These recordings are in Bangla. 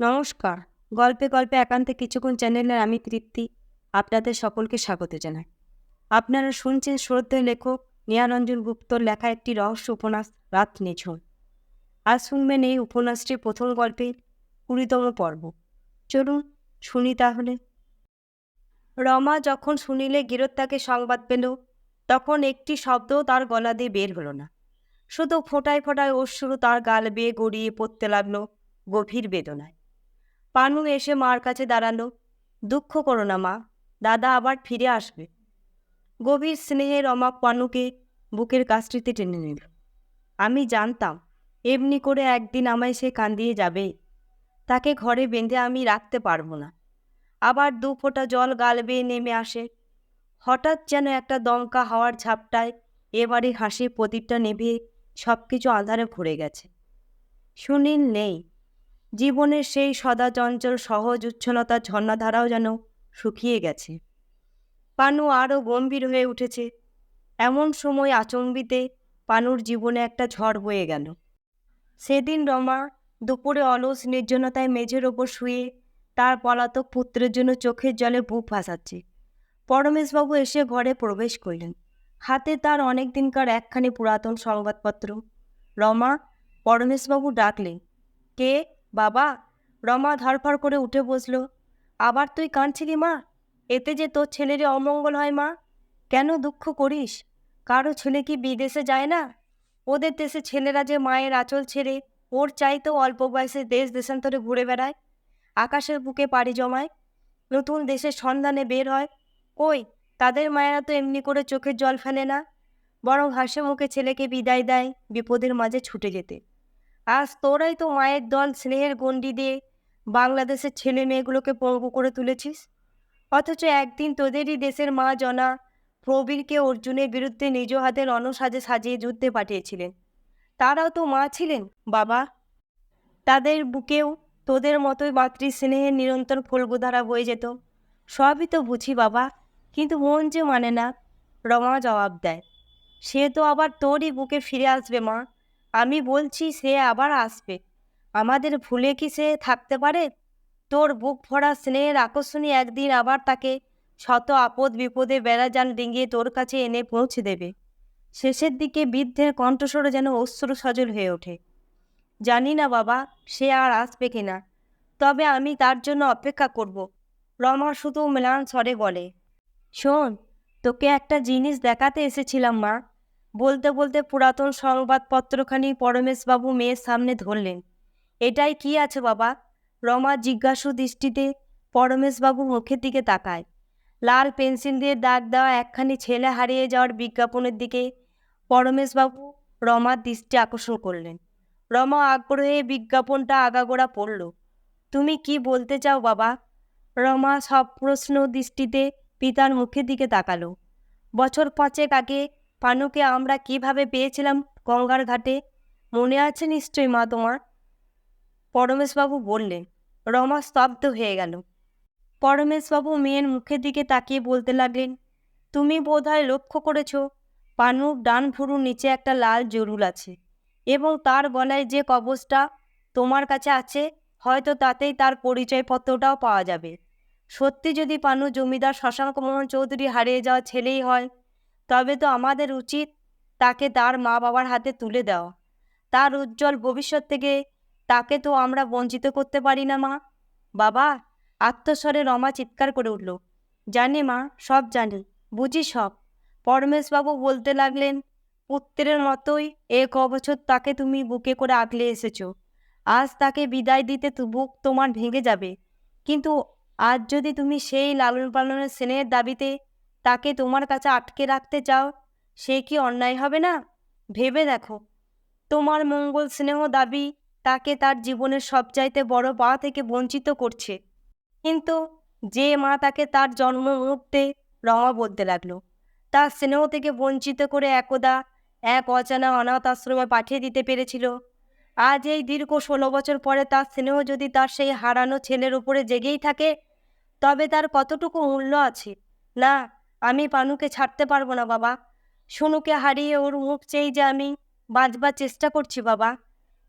নমস্কার। গল্পে গল্পে একান্তে কিছুক্ষণ চ্যানেলের আমি তৃপ্তি। আপনাদের সকলকে স্বাগত জানাই। আপনারা শুনছেন শ্রদ্ধেয় লেখক নিয়ারঞ্জন গুপ্তর লেখা একটি রহস্য উপন্যাস, রাত নিঝুম। আজ শুনবেন এই উপন্যাসটির প্রথম গল্পের কুড়িতম পর্ব। চলুন শুনি তাহলে। রমা যখন শুনিলে গিরত্তাকে সংবাদ পেল, তখন একটি শব্দও তার গলা দিয়ে বের হলো না। শুধু ফোটায় ফোটায় অশ্রু তার গাল বেয়ে গড়িয়ে পড়তে লাগল, গভীর বেদনায়। পানু এসে মার কাছে দাঁড়াল। দুঃখ করো না মা, দাদা আবার ফিরে আসবে। গভীর স্নেহে রমা পানুকে বুকের কাছটিতে টেনে নিল। আমি জানতাম, এমনি করে একদিন আমায় সে কান্দিয়ে যাবে। তাকে ঘরে বেঁধে আমি রাখতে পারব না। আবার দু ফোঁটা জল গাল বেয়ে নেমে আসে। হঠাৎ যেন একটা দমকা হাওয়ার ঝাপটায় এবারে হাসির প্রদীপটা নেভে সব কিছু আধারে ভরে গেছে। সুনীল নেই জীবনের সেই সদা চঞ্চল সহজ উচ্ছলতার ঝর্ণাধারাও যেন শুকিয়ে গেছে। পানু আরও গম্ভীর হয়ে উঠেছে। এমন সময় আচম্বিতে পানুর জীবনে একটা ঝড় বয়ে গেল। সেদিন রমা দুপুরে অলস নির্জনতায় মেঝের ওপর শুয়ে তার পলাতক পুত্রের জন্য চোখের জলে বুক ভাসাচ্ছে। পরমেশবাবু এসে ঘরে প্রবেশ করলেন। হাতে তার অনেক দিনকার একখানি পুরাতন সংবাদপত্র। রমা, পরমেশবাবু ডাকলেন, কে বাবা, রমা ধরফর করে উঠে বসল। আবার তুই কাঁদছিলি মা? এতে যে তোর ছেলের অমঙ্গল হয় মা। কেন দুঃখ করিস? কারও ছেলে কি বিদেশে যায় না? ওদের দেশে ছেলেরা যে মায়ের আঁচল ছেড়ে ওর চাইতেও অল্প বয়সে দেশ দেশান্তরে ঘুরে বেড়ায়। আকাশের বুকে পাড়ি জমায়। নতুন দেশের সন্ধানে বের হয়। কই, তাদের মায়েরা তো এমনি করে চোখের জল ফেলে না। বরং হাসে মুখে ছেলেকে বিদায় দেয় বিপদের মাঝে ছুটে যেতে। আজ তোরাই তো মায়ের দল স্নেহের গণ্ডি দিয়ে বাংলাদেশের ছেলে মেয়েগুলোকে পঙ্গু করে তুলেছিস। অথচ একদিন তোদেরই দেশের মা জনা প্রবীরকে অর্জুনের বিরুদ্ধে নিজ হাতে রণসাজে সাজিয়ে যুদ্ধে পাঠিয়েছিলেন। তারাও তো মা ছিলেন, বাবা। তাদের বুকেও তোদের মতোই মাতৃস্নেহের নিরন্তর ফলগুধারা বয়ে যেত। সবই তো বুঝি, বাবা। কিন্তু মন যে মানে না, রমা জবাব দেয়। সে তো আবার তোরই বুকে ফিরে আসবে, মা। আমি বলছি সে আবার আসবে। আমাদের ভুলে কি সে থাকতে পারে? তোর বুক ভরা স্নেহের আকর্ষণী একদিন আবার তাকে শত আপদ বিপদে বেড়াজান ডিঙিয়ে তোর কাছে এনে পৌঁছে দেবে। শেষের দিকে বৃদ্ধের কণ্ঠস্বর যেন অশ্রু সজল হয়ে ওঠে। জানি না বাবা, সে আর আসবে কিনা। তবে আমি তার জন্য অপেক্ষা করব। রমা শুধু ম্লান স্বরে বলে, শোন, তোকে একটা জিনিস দেখাতে এসেছিলাম মা। বলতে বলতে পুরাতন সংবাদপত্রখানি পরমেশবাবু মেয়ের সামনে ধরলেন। এটাই কি আছে বাবা? রমা জিজ্ঞাসু দৃষ্টিতে পরমেশবাবু মুখের দিকে তাকায়। লাল পেন্সিল দিয়ে দাগ দেওয়া একখানি ছেলে হারিয়ে যাওয়ার বিজ্ঞাপনের দিকে পরমেশবাবু রমার দৃষ্টি আকর্ষণ করলেন। রমা আগ্রহে বিজ্ঞাপনটা আগাগোড়া পড়ল। তুমি কি বলতে চাও বাবা? রমা সব প্রশ্ন দৃষ্টিতে পিতার মুখের দিকে তাকালো। বছর পাঁচেক আগে পানুকে আমরা কীভাবে পেয়েছিলাম গঙ্গার ঘাটে? মনে আছে নিশ্চয়ই, মা তোমার? পরমেশবাবু বললেন, রমা স্তব্ধ হয়ে গেল। পরমেশবাবু মেয়ের মুখের দিকে তাকিয়ে বলতে লাগলেন, তুমি বোধহয় লক্ষ্য করেছ পানুর ডান ভুরুর নিচে একটা লাল জরুল আছে এবং তার গলায় যে কবচটা তোমার কাছে আছে, হয়তো তাতেই তার পরিচয়পত্রটাও পাওয়া যাবে। সত্যি যদি পানু জমিদার শশাঙ্ক মোহন চৌধুরী হারিয়ে যাওয়া ছেলেই হয় তবে তো আমাদের উচিত তাকে তার মা বাবার হাতে তুলে দেওয়া। তার উজ্জ্বল ভবিষ্যৎ থেকে তাকে তো আমরা বঞ্চিত করতে পারি না, মা। বাবা, আত্মস্বরে রমা চিৎকার করে উঠল। জানি, মা, সব জানি, বুঝি সব। পরমেশবাবু বলতে লাগলেন, পুত্রের মতোই এক অবছর তাকে তুমি বুকে করে আগলে এসেছ। আজ তাকে বিদায় দিতে বুক তোমার ভেঙে যাবে। কিন্তু আজ যদি তুমি সেই লালন পালনের স্নেহের দাবিতে তাকে তোমার কাছে আটকে রাখতে চাও সে কি অন্যায় হবে না? ভেবে দেখো। তোমার মঙ্গল স্নেহ দাবি তাকে তার জীবনের সবচাইতে বড় পা থেকে বঞ্চিত করছে। কিন্তু যে মা তাকে তার জন্ম মুহূর্তে রমা বলতে লাগল, তার স্নেহ থেকে বঞ্চিত করে একদা এক অজানা অনাথ আশ্রমে পাঠিয়ে দিতে পেরেছিল। আজ এই দীর্ঘ ষোলো বছর পরে তার স্নেহ যদি তার সেই হারানো ছেলের উপরে জেগেই থাকে, তবে তার কতটুকু মূল্য আছে? না আমি পানুকে ছাড়তে পারব না, বাবা। সোনুকে হারিয়ে ওর মুখ চেয়ে যে আমি বাঁচবার চেষ্টা করছি, বাবা।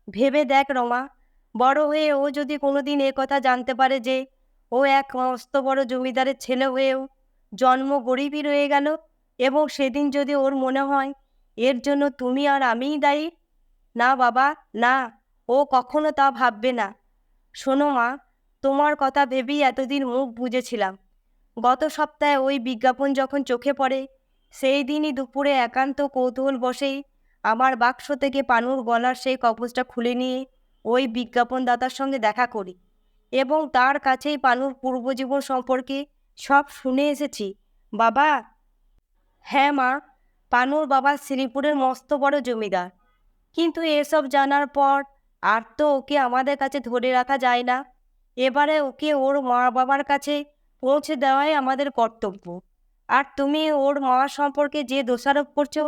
ভেবে দেখ রমা, বড় হয়ে ও যদি কোনোদিন এ কথা জানতে পারে যে ও এক মস্ত বড় জমিদারের ছেলে হয়েও জন্ম গরিবই রয়ে গেল এবং সেদিন যদি ওর মনে হয় এর জন্য তুমি আর আমিই দায়ী, না বাবা, না, ও কখনো তা ভাববে না। শোনো মা, তোমার কথা ভেবেই এতদিন মুখ বুঝেছিলাম গত সপ্তাহে ওই বিজ্ঞাপন যখন চোখে পড়ে, সেই দিনই দুপুরে একান্ত কৌতূহল বসেই আমার বাক্স থেকে পানুর গলার সেই কবচটা খুলে নিয়ে ওই বিজ্ঞাপনদাতার সঙ্গে দেখা করি এবং তার কাছেই পানুর পূর্বজীবন সম্পর্কে সব শুনে এসেছি। বাবা! হ্যাঁ মা, পানুর বাবা শ্রীপুরের মস্ত বড় জমিদার। কিন্তু এসব জানার পর আর তো ওকে আমাদের কাছে ধরে রাখা যায় না। এবারে ওকে ওর মা বাবার কাছে পৌঁছে দেওয়াই আমাদের কর্তব্য। আর তুমি ওর মা সম্পর্কে যে দোষারোপ করছ,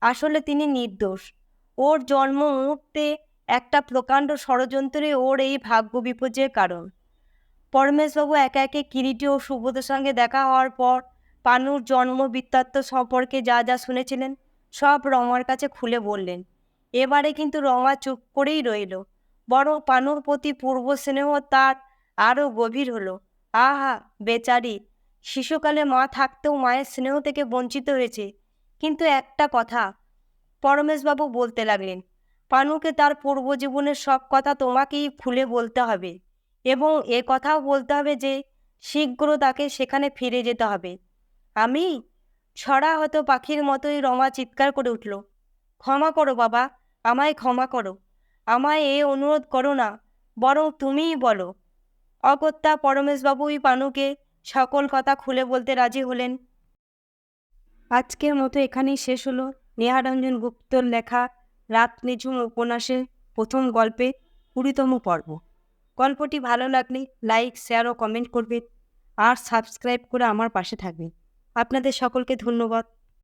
আসলে তিনি নির্দোষ। ওর জন্ম মুহূর্তে একটা প্রকাণ্ড ষড়যন্ত্রে ওর এই ভাগ্য বিপর্যয়ের কারণ। পরমেশবাবু একে একে কিরিটি ও সুবোধের সঙ্গে দেখা হওয়ার পর পানুর জন্ম বৃত্তান্ত সম্পর্কে যা যা শুনেছিলেন, সব রমার কাছে খুলে বললেন। এবারে কিন্তু রমা চুপ করেই রইল। বরং পানুর প্রতি পূর্ব স্নেহ তার আরও গভীর হলো। আহা, বেচারি, শিশুকালে মা থাকতেও মায়ের স্নেহ থেকে বঞ্চিত হয়েছে। কিন্তু একটা কথা, পরমেশবাবু বলতে লাগলেন, পানুকে তার পূর্বজীবনের সব কথা তোমাকেই খুলে বলতে হবে এবং এ কথাও বলতে হবে যে, শীঘ্র তাকে সেখানে ফিরে যেতে হবে আমি ছড়া হয়তো পাখির মতোই রমা চিৎকার করে উঠল। ক্ষমা করো বাবা, আমায় ক্ষমা করো। আমায় এ অনুরোধ করো না, বরং তুমিই বলো অগত্যা পরমেশবাবুই পানুকে সকল কথা খুলে বলতে রাজি হলেন। আজকের মতো এখানেই শেষ হলো। নেহারঞ্জন গুপ্তর লেখা রাত নিঝুম উপন্যাসের প্রথম গল্পে কুড়িতম পর্ব। গল্পটি ভালো লাগলে লাইক, শেয়ার ও কমেন্ট করবেন। আর সাবস্ক্রাইব করে আমার পাশে থাকবেন। আপনাদের সকলকে ধন্যবাদ।